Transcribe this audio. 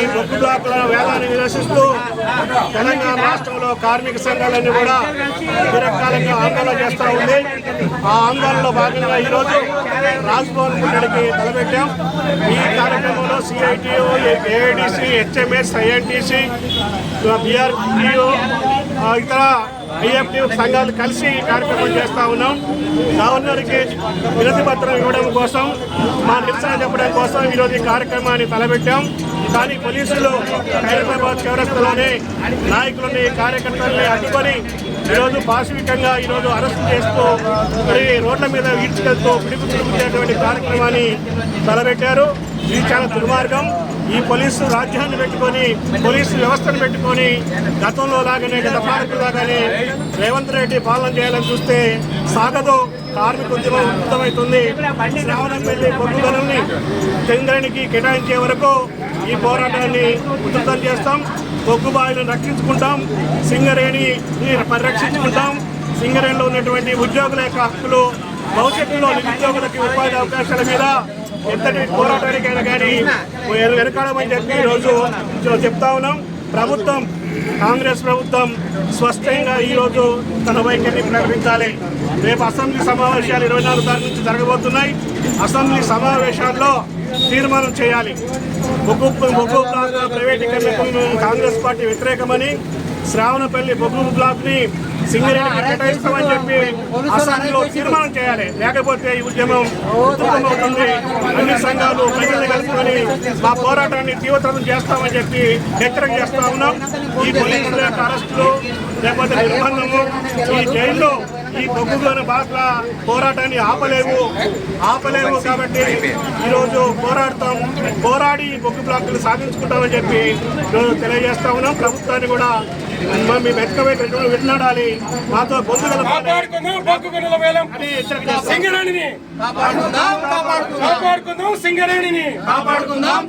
ఈ బొగ్గు బ్లాకుల వేలాన్ని నిరసిస్తూ తెలంగాణ రాష్ట్రంలో కార్మిక సంఘాలన్నీ కూడా విరకాలంగా ఆందోళన చేస్తూ ఉంది. ఆ ఆందోళనలో భాగంగా ఈరోజు రాజ్భవన్ ముట్టడికి తలపెట్టాం. ఈ కార్యక్రమంలో సిఐటిఓ ఏఐడిసి హెచ్ఎంఎస్ ఐఎన్టీసీ బీఆర్పిఓ ఇతర ఐఎఫ్టీ సంఘాలు కలిసి కార్యక్రమం చేస్తూ ఉన్నాం. గవర్నర్కి వినతి పత్రం ఇవ్వడం కోసం మా నిరసన చెప్పడం కోసం ఈరోజు ఈ కార్యక్రమాన్ని తలపెట్టాం. కానీ పోలీసులు హైదరాబాద్ చౌరస్తలోనే నాయకులని కార్యకర్తలని అడ్డుకొని ఈరోజు పాశవికంగా ఈరోజు అరెస్ట్ చేస్తూ మరి రోడ్ల మీద ఈడ్చుకెళ్తూ పిలుపు తిరుగుతున్నటువంటి కార్యక్రమాన్ని తలపెట్టారు. ఇది చాలా దుర్మార్గం. ఈ పోలీసు రాజ్యాన్ని పెట్టుకొని పోలీసు వ్యవస్థను పెట్టుకొని గతంలో లాగానే గత పాలకులు లాగానే రేవంత్ రెడ్డి పాలన చేయాలని చూస్తే సాగదు. కార్మిక ఉద్యమం ఉత్తమవుతుంది శ్రావణం వెళ్ళి పొద్దుదలని గనుల్ని చంద్రునికి కేటాయించే వరకు ఈ పోరాటాన్ని ఉధృతం చేస్తాం. బొగ్గు రక్షించుకుంటాం. సింగరేణి పరిరక్షించుకుంటాం. సింగరేణిలో ఉన్నటువంటి ఉద్యోగుల యొక్క హక్కులు భవిష్యత్తులో నిరుద్యోగులకి ఉపాధి అవకాశాల మీద ఎంతటి పోరాటానికైనా కానీ వెనకాడమని చెప్పి ఈరోజు చెప్తా ఉన్నాం. ప్రభుత్వం కాంగ్రెస్ ప్రభుత్వం స్పష్టంగా ఈరోజు తన వైఖరిని ప్రకటించాలి. రేపు అసెంబ్లీ సమావేశాలు ఇరవై నాలుగు తారీఖు నుంచి జరగబోతున్నాయి. అసెంబ్లీ సమావేశాల్లో తీర్మానం చేయాలి. బొగ్గు బొగ్గు బ్లాక్ ప్రైవేటీకరణకు కాంగ్రెస్ పార్టీ వ్యతిరేకమని శ్రావణపల్లి బొగ్గు బ్లాక్ని ని సింగరేణికి కేటాయిస్తామని చెప్పి అసెంబ్లీలో తీర్మానం చేయాలి. లేకపోతే ఈ ఉద్యమం ఉధృతమవుతుంది అన్ని సంఘాలు ప్రజల్ని కలుపుకొని మా పోరాటాన్ని తీవ్రతరం చేస్తామని చెప్పి హెచ్చరిక చేస్తా ఉన్నాం. ఈ పోలీసుల యొక్క అరెస్టులు లేకపోతే నిర్బంధము ఈ జైల్లో ఈ బొగ్గులోని బాట్ల పోరాటాన్ని ఆపలేవు. ఆపలేవు కాబట్టి ఈరోజు పోరాడతాం. పోరాడి ఈ బొగ్గు బ్లాకులు సాధించుకుంటామని చెప్పి ఈరోజు తెలియజేస్తా ఉన్నాం. ప్రభుత్వాన్ని కూడా మ- మీ వెతకబెట్టి విన్నాడాలి? మాతో గొంతు కలపాలి కాపాడుకుందాం బొగ్గు గనుల వేలం. అని హెచ్చరిక చేస్తా ఉన్నాం. సింగరేణిని కాపాడుకుందాం సింగరేణిని. కాపాడుకుందాం.